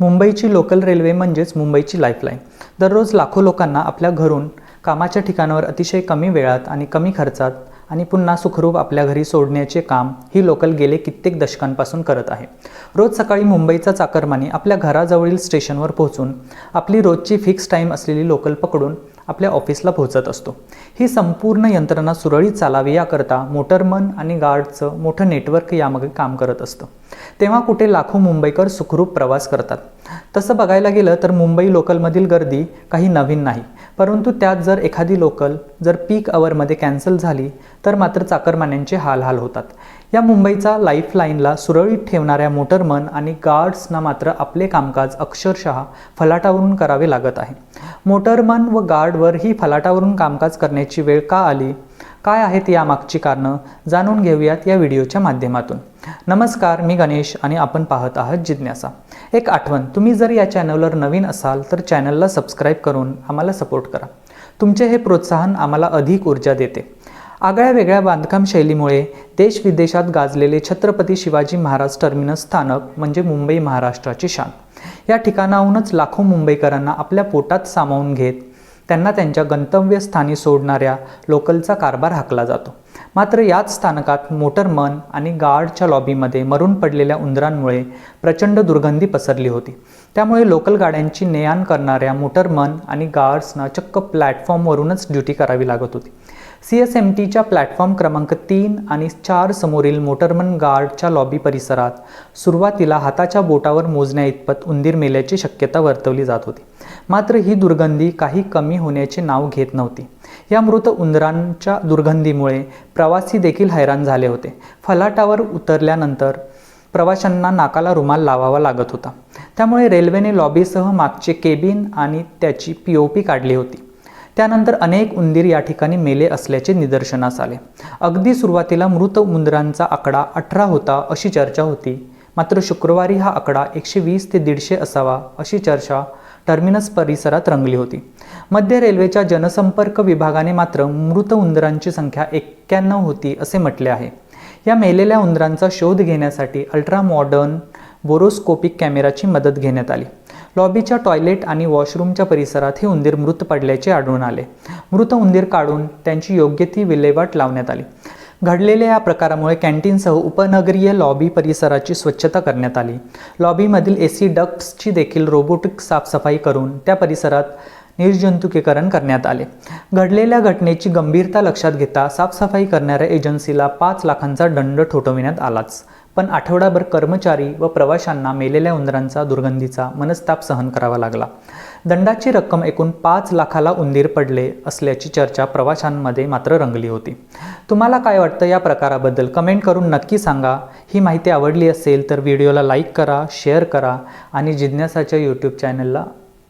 मुंबईची local railway म्हणजेच मुंबईची लाईफलाईन दररोज लाखो लोकांना आपल्या घरून कामाच्या ठिकाणावर अतिशय कमी वेळात आणि कमी खर्चात आणि पुन्हा सुखरूप आपल्या घरी सोडण्याचे काम ही लोकल गेले कित्येक दशकांपासून करत आहे. रोज सकाळी मुंबईचा चाकरमानी आपल्या घराजवळील स्टेशनवर पोहोचून आपली रोजची फिक्स टाईम असलेली लोकल पकडून आपल्या ऑफिसला पोहोचत असतो. ही संपूर्ण यंत्रणा सुरळीत चालावी याकरता मोटरमन आणि गार्डचं मोठं नेटवर्क यामागे काम करत असतं. तेव्हा कुठे लाखो मुंबईकर सुखरूप प्रवास करतात. तसं बघायला गेलं तर मुंबई लोकलमधील गर्दी काही नवीन नाही. परंतु त्यात जर एखादी लोकल जर पीक अवरमध्ये कॅन्सल झाली तर मात्र चाकरमान्यांचे हाल हाल होतात. या मुंबईचा लाईफलाईनला सुरळीत ठेवणाऱ्या मोटरमन आणि गार्ड्सना मात्र आपले कामकाज अक्षरशः फलाटावरून करावे लागत आहे. मोटरमन व गार्डवर ही फलाटावरून कामकाज करण्याची वेळ का आली? काय आहेत यामागची कारणं जाणून घेऊयात या व्हिडिओच्या माध्यमातून. नमस्कार मी गणेश आणि आपण पाहत आहात जिज्ञासा. एक आठवण तुम्ही जर या चॅनलवर नवीन असाल तर चॅनलला सबस्क्राईब करून आम्हाला सपोर्ट करा. तुमचे हे प्रोत्साहन आम्हाला अधिक ऊर्जा देते. आगळ्या वेगळ्या बांधकाम शैलीमुळे देश विदेशात गाजलेले छत्रपती शिवाजी महाराज टर्मिनस स्थानक म्हणजे मुंबई महाराष्ट्राची शान. या ठिकाणाहूनच लाखो मुंबईकरांना आपल्या पोटात सामावून घेत त्यांना त्यांच्या गंतव्यस्थानी सोडणाऱ्या लोकलचा कारभार हाकला जातो. मात्र याच स्थानकात मोटरमन आणि गार्डच्या लॉबीमध्ये मरून पडलेल्या उंदरांमुळे प्रचंड दुर्गंधी पसरली होती. त्यामुळे लोकल गाड्यांची ने आण करणाऱ्या मोटरमन आणि गार्ड्सना चक्क प्लॅटफॉर्मवरूनच ड्युटी करावी लागत होती. सी एस एम टीच्या प्लॅटफॉर्म क्रमांक तीन आणि चार समोरील मोटरमन गार्डच्या लॉबी परिसरात सुरुवातीला हाताच्या बोटावर मोजण्या इतपत उंदीर मेल्याची शक्यता वर्तवली जात होती. मात्र ही दुर्गंधी काही कमी होण्याचे नाव घेत नव्हती. या मृत उंदरांच्या दुर्गंधीमुळे प्रवासी देखील हैराण झाले होते. फलाटावर उतरल्यानंतर प्रवाशांना नाकाला रुमाल लावावा लागत होता. त्यामुळे रेल्वेने लॉबीसह मागचे केबिन आणि त्याची पी ओ पी काढली होती. त्यानंतर अनेक उंदीर या ठिकाणी मेले असल्याचे निदर्शनास आले. अगदी सुरुवातीला मृत उंदरांचा आकडा अठरा होता अशी चर्चा होती. मात्र शुक्रवारी हा आकडा एकशे वीस ते दीडशे असावा अशी चर्चा टर्मिनस परिसरात रंगली होती. मध्य रेल्वेच्या जनसंपर्क विभागाने मात्र मृत उंदरांची संख्या एक्क्याण्णव होती असे म्हटले आहे. या मेलेल्या उंदरांचा शोध घेण्यासाठी अल्ट्रा मॉडर्न बोरोस्कोपिक कॅमेराची मदत घेण्यात आली. लॉबीच्या टॉयलेट आणि वॉशरूमच्या परिसरात हे उंदीर मृत पडल्याचे आढळून आले. मृत उंदीर काढून त्यांची योग्य ती विल्हेवाट लावण्यात आली. घडलेल्या या प्रकारामुळे कॅन्टीनसह उपनगरीय लॉबी परिसराची स्वच्छता करण्यात आली. लॉबीमधील ए सी डक्ट्सची देखील रोबोटिक साफसफाई करून त्या परिसरात निर्जंतुकीकरण करण्यात आले. घडलेल्या घटनेची गंभीरता लक्षात घेता साफसफाई करणाऱ्या एजन्सीला पाच लाखांचा दंड ठोठविण्यात आलाच. पण आठवडाभर कर्मचारी व प्रवाशांना मेलेल्या उंदरांचा दुर्गंधीचा मनस्ताप सहन करावा लागला. दंडाची रक्कम एकूण पाच लाखाला उंदीर पडले असल्याची चर्चा प्रवाशांमध्ये मात्र रंगली होती. तुम्हाला काय वाटतं या प्रकाराबद्दल कमेंट करून नक्की सांगा. ही माहिती आवडली असेल तर व्हिडिओला लाईक करा शेअर करा आणि जिज्ञासाच्या यूट्यूब चॅनलला